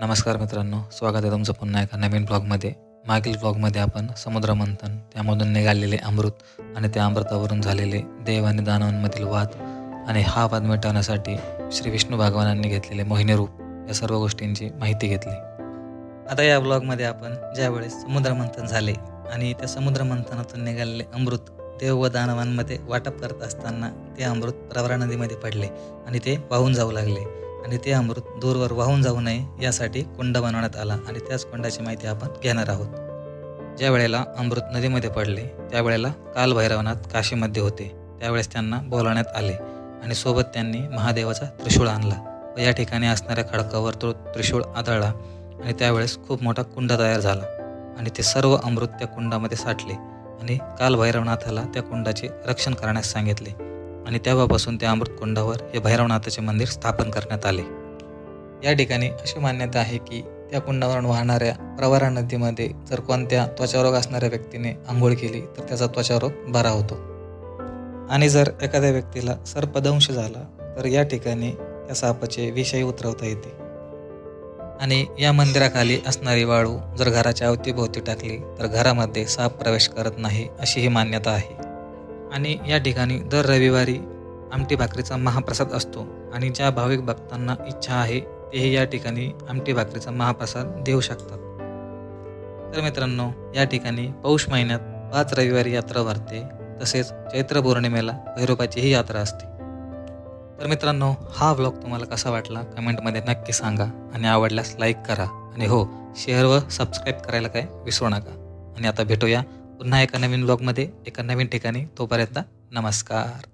नमस्कार मित्रांनो स्वागत आहे तुमचं पुन्हा एका नवीन ब्लॉगमध्ये मागील ब्लॉगमध्ये आपण समुद्रमंथन त्यामधून निघालेले अमृत आणि त्या अमृतावरून झालेले देव आणि दानवांमधील वाद आणि हा वाद मिटवण्यासाठी श्री विष्णू भगवानांनी घेतलेले मोहिनी रूप या सर्व गोष्टींची माहिती घेतली. आता या ब्लॉगमध्ये आपण ज्यावेळेस समुद्रमंथन झाले आणि त्या समुद्रमंथनातून निघालेले अमृत देव व दानवांमध्ये वाटप करत असताना ते अमृत प्रवरा नदीमध्ये पडले आणि ते वाहून जाऊ लागले. आणि ते अमृत दूरवर वाहून जाऊ नये यासाठी कुंड बनवण्यात आला आणि त्याच कुंडाची माहिती आपण घेणार आहोत. ज्या वेळेला अमृत नदीमध्ये पडले त्यावेळेला कालभैरवनाथ काशीमध्ये होते. त्यावेळेस त्यांना बोलावण्यात आले आणि सोबत त्यांनी महादेवाचा त्रिशूळ आणला व या ठिकाणी असणाऱ्या खडकावर तो त्रिशूळ आदळला आणि त्यावेळेस खूप मोठा कुंड तयार झाला आणि ते सर्व अमृत त्या कुंडामध्ये साठले आणि कालभैरवनाथाला त्या कुंडाचे रक्षण करण्यास सांगितले. आणि तेव्हापासून त्या अमृतकुंडावर हे भैरवनाथाचे मंदिर स्थापन करण्यात आले. या ठिकाणी अशी मान्यता आहे की त्या कुंडावरून वाहणाऱ्या प्रवरा नदीमध्ये जर कोणत्या त्वचारोग असणाऱ्या व्यक्तीने आंघोळ केली तर त्याचा त्वचारोग बरा होतो. आणि जर एखाद्या व्यक्तीला सर्पदंश झाला तर या ठिकाणी त्या सापाचे विषय उतरवता येते. आणि या मंदिराखाली असणारी वाळू जर घराच्या अवतीभोवती टाकली तर घरामध्ये साप प्रवेश करत नाही अशी ही मान्यता आहे. आणि या ठिकाणी दर रविवारी आमटी भाकरीचा महाप्रसाद असतो आणि ज्या भाविक भक्तांना इच्छा आहे तेही या ठिकाणी आमटी भाकरीचा महाप्रसाद देऊ शकतात. तर मित्रांनो या ठिकाणी पौष महिन्यात पाच रविवारी यात्रा भरते तसेच चैत्र पौर्णिमेला भैरोबाचीही यात्रा असते. तर मित्रांनो हा व्लॉग तुम्हाला कसा वाटला कमेंटमध्ये नक्की सांगा आणि आवडल्यास लाईक करा. आणि हो शेअर व सबस्क्राईब करायला काय विसरू नका. आणि आता भेटूया पुन्हा एका नवीन ब्लॉगमध्ये एका नवीन ठिकाणी. तोपर्यंत नमस्कार.